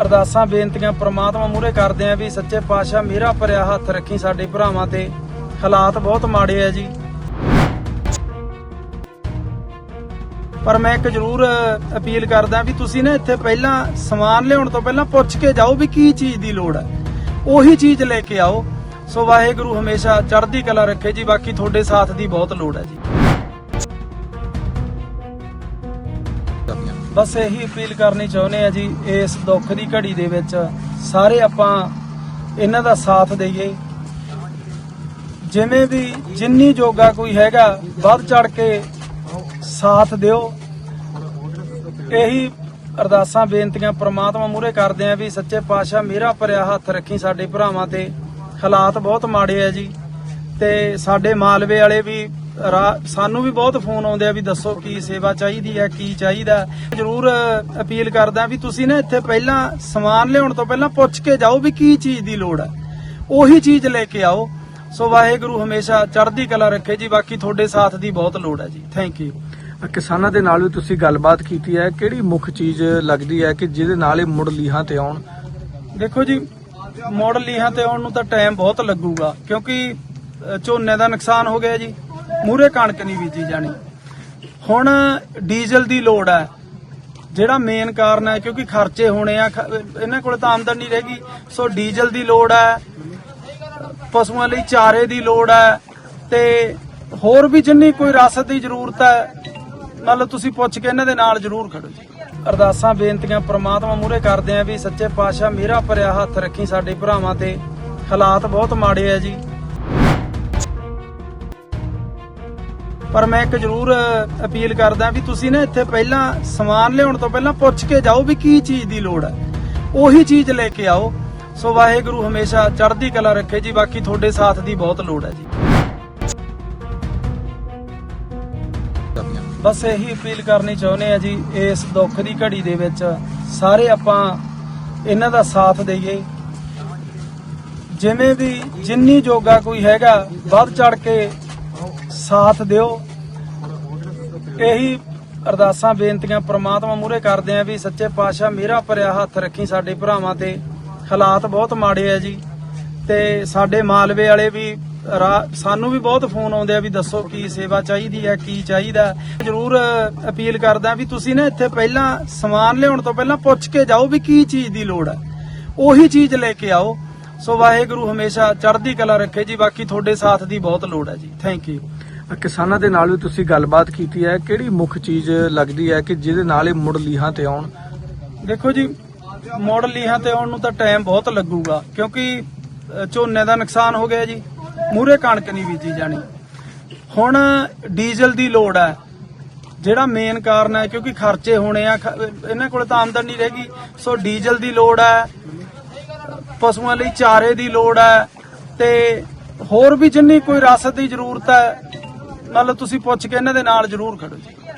ਅਰਦਾਸਾਂ, ਬੇਨਤੀਆਂ ਪ੍ਰਮਾਤਮਾ ਮੂਹਰੇ ਕਰਦੇ ਆਂ ਵੀ ਸੱਚੇ ਪਾਤਸ਼ਾਹ ਮੇਰਾ ਭਰਿਆ ਹੱਥ ਰੱਖੀ ਸਾਡੇ ਭਰਾਵਾਂ ਤੇ। ਹਾਲਾਤ ਬਹੁਤ ਮਾੜੇ ਆ ਜੀ। ਪਰ ਮੈਂ ਇੱਕ ਜ਼ਰੂਰ ਅਪੀਲ ਕਰਦਾ ਵੀ ਤੁਸੀਂ ਨਾ ਇੱਥੇ ਪਹਿਲਾਂ ਸਮਾਨ ਲਿਆਉਣ ਤੋਂ ਪਹਿਲਾਂ ਪੁੱਛ ਕੇ ਜਾਓ ਵੀ ਕੀ ਚੀਜ਼ ਦੀ ਲੋੜ ਹੈ ਉਹੀ ਚੀਜ਼ ਲੈ ਕੇ ਆਓ। ਸੋ ਵਾਹਿਗੁਰੂ ਹਮੇਸ਼ਾ ਚੜ੍ਹਦੀ ਕਲਾ ਰੱਖੇ ਜੀ, ਬਾਕੀ ਤੁਹਾਡੇ ਸਾਥ ਦੀ ਬਹੁਤ ਲੋੜ ਹੈ ਜੀ। ਬਸ ਇਹੀ ਅਪੀਲ ਕਰਨੀ ਚਾਹੁੰਦੇ ਆ ਜੀ, ਇਸ ਦੁੱਖ ਦੀ ਘੜੀ ਦੇ ਵਿੱਚ ਸਾਰੇ ਆਪਾਂ ਇਹਨਾਂ ਦਾ ਸਾਥ ਦਈਏ। ਜਿਵੇਂ ਵੀ ਜਿੰਨੀ ਜੋਗਾ ਕੋਈ ਹੈਗਾ, ਵੱਧ ਚੜ ਕੇ ਸਾਥ ਦਿਓ। ਇਹੀ ਅਰਦਾਸਾਂ, ਬੇਨਤੀਆਂ ਪ੍ਰਮਾਤਮਾ ਮੂਹਰੇ ਕਰਦੇ ਆ ਵੀ ਸੱਚੇ ਪਾਤਸ਼ਾਹ ਮੇਰਾ ਭਰਿਆ ਹੱਥ ਰੱਖੀ ਸਾਡੇ ਭਰਾਵਾਂ ਤੇ। ਹਾਲਾਤ ਬਹੁਤ ਮਾੜੇ ਆ ਜੀ। ਤੇ ਸਾਡੇ ਮਾਲਵੇ ਵਾਲੇ ਵੀ ਸਾਨੂੰ ਵੀ ਬਹੁਤ ਫੋਨ ਆਉਂਦੇ ਆ ਵੀ ਦੱਸੋ ਕੀ ਸੇਵਾ ਚਾਹੀਦੀ ਹੈ ਕੀ ਚਾਹੀਦਾ। ਜ਼ਰੂਰ ਅਪੀਲ ਕਰਦਾ ਵੀ ਤੁਸੀਂ ਨਾ ਇੱਥੇ ਪਹਿਲਾਂ ਸਮਾਨ ਲਿਆਉਣ ਤੋਂ ਪਹਿਲਾਂ ਪੁੱਛ ਕੇ ਜਾਓ ਵੀ ਕੀ ਚੀਜ਼ ਦੀ ਲੋੜ ਹੈ। ਉਹੀ ਚੀਜ਼ ਲੈ ਕੇ ਆਓ। ਸੋ ਵਾਹਿਗੁਰੂ ਹਮੇਸ਼ਾ ਚੜ੍ਹਦੀ ਕਲਾ ਰੱਖੇ ਜੀ ਬਾਕੀ ਤੁਹਾਡੇ ਸਾਥ ਦੀ ਬਹੁਤ ਲੋੜ ਹੈ ਜੀ। ਥੈਂਕ ਯੂ ਕਿਸਾਨਾਂ ਦੇ ਨਾਲ ਵੀ ਤੁਸੀਂ ਗੱਲਬਾਤ ਕੀਤੀ ਹੈ ਕਿਹੜੀ ਮੁੱਖ ਚੀਜ਼ ਲੱਗਦੀ ਹੈ ਕਿ ਜਿਹਦੇ ਨਾਲ ਇਹ ਮੁੜ ਲੀਹਾਂ ਤੇ ਆਉਣ? ਦੇਖੋ ਜੀ ਮੋੜ ਲੀਹਾਂ ਤੇ ਆਉਣ ਨੂੰ ਤਾਂ ਟਾਈਮ ਬਹੁਤ ਲੱਗੂਗਾ ਕਿਉਂਕਿ ਝੋਨੇ ਦਾ ਨੁਕਸਾਨ ਹੋ ਗਿਆ ਜੀ। ਮੂਰੇ ਕਣਕ ਨਹੀਂ ਬੀਜੀ ਜਾਣੀ। ਹੁਣ ਡੀਜ਼ਲ ਦੀ ਲੋੜ ਹੈ। ਜਿਹੜਾ ਮੇਨ ਕਾਰਨ ਹੈ, ਕਿਉਂਕਿ ਖਰਚੇ ਹੋਣੇ ਆ ਇਹਨਾਂ ਕੋਲ ਤਾਂ ਆਮਦਨ ਨਹੀਂ ਰਹੇਗੀ। ਸੋ ਡੀਜ਼ਲ ਦੀ ਲੋੜ ਹੈ। ਪਸ਼ੂਆਂ ਲਈ ਚਾਰੇ ਦੀ ਲੋੜ ਹੈ। ਤੇ ਹੋਰ ਵੀ ਜਿੰਨੀ ਕੋਈ ਰਸਦ ਦੀ ਜ਼ਰੂਰਤ ਹੈ ਮਤਲਬ ਤੁਸੀਂ ਪੁੱਛ ਕੇ ਇਹਨਾਂ ਦੇ ਨਾਲ ਜ਼ਰੂਰ ਖੜੋ ਜੀ। ਅਰਦਾਸਾਂ, ਬੇਨਤੀਆਂ, ਪ੍ਰਮਾਤਮਾ ਮੂਹਰੇ ਕਰਦੇ ਆਂ ਵੀ ਸੱਚੇ ਪਾਤਸ਼ਾਹ ਮੇਰਾ ਭਰਿਆ ਹੱਥ ਰੱਖੀ ਸਾਡੇ ਭਰਾਵਾਂ ਤੇ। ਹਾਲਾਤ ਬਹੁਤ ਮਾੜੇ ਆ ਜੀ। ਪਰ ਮੈਂ ਇੱਕ ਜ਼ਰੂਰ ਅਪੀਲ ਕਰਦਾ ਵੀ ਤੁਸੀਂ ਨਾ ਇੱਥੇ ਪਹਿਲਾਂ ਸਮਾਨ ਲਿਆਉਣ ਤੋਂ ਪਹਿਲਾਂ ਪੁੱਛ ਕੇ ਜਾਓ ਵੀ ਕੀ ਚੀਜ਼ ਦੀ ਲੋੜ ਹੈ। ਉਹੀ ਚੀਜ਼ ਲੈ ਕੇ ਆਓ। ਸੋ ਵਾਹਿਗੁਰੂ ਹਮੇਸ਼ਾ ਚੜ੍ਹਦੀ ਕਲਾ ਰੱਖੇ ਜੀ, ਬਾਕੀ ਤੁਹਾਡੇ ਸਾਥ ਦੀ ਬਹੁਤ ਲੋੜ ਹੈ ਜੀ। ਬਸ ਇਹੀ ਅਪੀਲ ਕਰਨੀ ਚਾਹੁੰਦੇ ਆ ਜੀ, ਇਸ ਦੁੱਖ ਦੀ ਘੜੀ ਦੇ ਵਿੱਚ ਸਾਰੇ ਆਪਾਂ ਇਹਨਾਂ ਦਾ ਸਾਥ ਦੇਈਏ। ਜਿਵੇਂ ਵੀ ਜਿੰਨੀ ਜੋਗਾ ਕੋਈ ਹੈਗਾ, ਵੱਧ ਚੜ ਕੇ ਸਾਥ ਦਿਓ। ਇਹੀ ਅਰਦਾਸਾਂ, ਬੇਨਤੀਆਂ ਪ੍ਰਮਾਤਮਾ ਮੂਹਰੇ ਕਰਦੇ ਆਂ ਵੀ ਸੱਚੇ ਪਾਤਸ਼ਾਹ ਮੇਰਾ ਭਰਿਆ ਹੱਥ ਰੱਖੀ ਸਾਡੇ ਭਰਾਵਾਂ ਤੇ। ਹਾਲਾਤ ਬਹੁਤ ਮਾੜੇ ਆ ਜੀ। ਤੇ ਸਾਡੇ ਮਾਲਵੇ ਵਾਲੇ ਵੀ ਸਾਨੂੰ ਵੀ ਬਹੁਤ ਫੋਨ ਆਉਂਦੇ ਆ ਵੀ ਦੱਸੋ ਕੀ ਸੇਵਾ ਚਾਹੀਦੀ ਹੈ, ਕੀ ਚਾਹੀਦਾ ਜ਼ਰੂਰ ਅਪੀਲ ਕਰਦਾ ਵੀ ਤੁਸੀਂ ਨਾ ਇੱਥੇ ਪਹਿਲਾਂ ਸਮਾਨ ਲਿਆਉਣ ਤੋਂ ਪਹਿਲਾਂ ਪੁੱਛ ਕੇ ਜਾਓ ਵੀ ਕੀ ਚੀਜ਼ ਦੀ ਲੋੜ ਹੈ। ਉਹੀ ਚੀਜ਼ ਲੈ ਕੇ ਆਓ। ਸੋ ਵਾਹਿਗੁਰੂ ਹਮੇਸ਼ਾ ਚੜ੍ਹਦੀ ਕਲਾ ਰੱਖੇ ਜੀ। ਬਾਕੀ ਤੁਹਾਡੇ ਸਾਥ ਦੀ ਬਹੁਤ ਲੋੜ ਹੈ ਜੀ। ਥੈਂਕ ਯੂ ਕਿਸਾਨਾਂ ਦੇ ਨਾਲ ਵੀ ਤੁਸੀਂ ਗੱਲਬਾਤ ਕੀਤੀ ਹੈ। ਕਿਹੜੀ ਮੁੱਖ ਚੀਜ਼ ਲੱਗਦੀ ਹੈ ਕਿ ਜਿਹਦੇ ਨਾਲ ਇਹ ਮੁੜ ਲੀਹਾਂ ਤੇ ਆਉਣ? ਦੇਖੋ ਜੀ, ਮੁੜ ਲੀਹਾਂ ਤੇ ਆਉਣ ਨੂੰ ਤਾਂ ਟਾਈਮ ਬਹੁਤ ਲੱਗੂਗਾ, ਕਿਉਂਕਿ ਝੋਨੇ ਦਾ ਨੁਕਸਾਨ ਹੋ ਗਿਆ ਜੀ ਮੂਰੇ ਕਣਕ ਨਹੀਂ ਬੀਜੀ ਜਾਣੀ। ਹੁਣ ਡੀਜ਼ਲ ਦੀ ਲੋੜ ਹੈ, ਜਿਹੜਾ ਮੇਨ ਕਾਰਨ ਹੈ, ਕਿਉਂਕਿ ਖਰਚੇ ਹੋਣੇ ਆ ਇਹਨਾਂ ਕੋਲ ਤਾਂ ਆਮਦਨ ਨਹੀਂ ਰਹੇਗੀ। ਸੋ ਡੀਜ਼ਲ ਦੀ ਲੋੜ ਹੈ, ਪਸ਼ੂਆਂ ਲਈ ਚਾਰੇ ਦੀ ਲੋੜ ਹੈ, ਤੇ ਹੋਰ ਵੀ ਜਿੰਨੀ ਕੋਈ ਰਸਦ ਦੀ ਜ਼ਰੂਰਤ ਹੈ ਮਤਲਬ ਤੁਸੀਂ ਪੁੱਛ ਕੇ ਇਹਨਾਂ ਦੇ ਨਾਲ ਜ਼ਰੂਰ ਖੜੋ ਜੀ।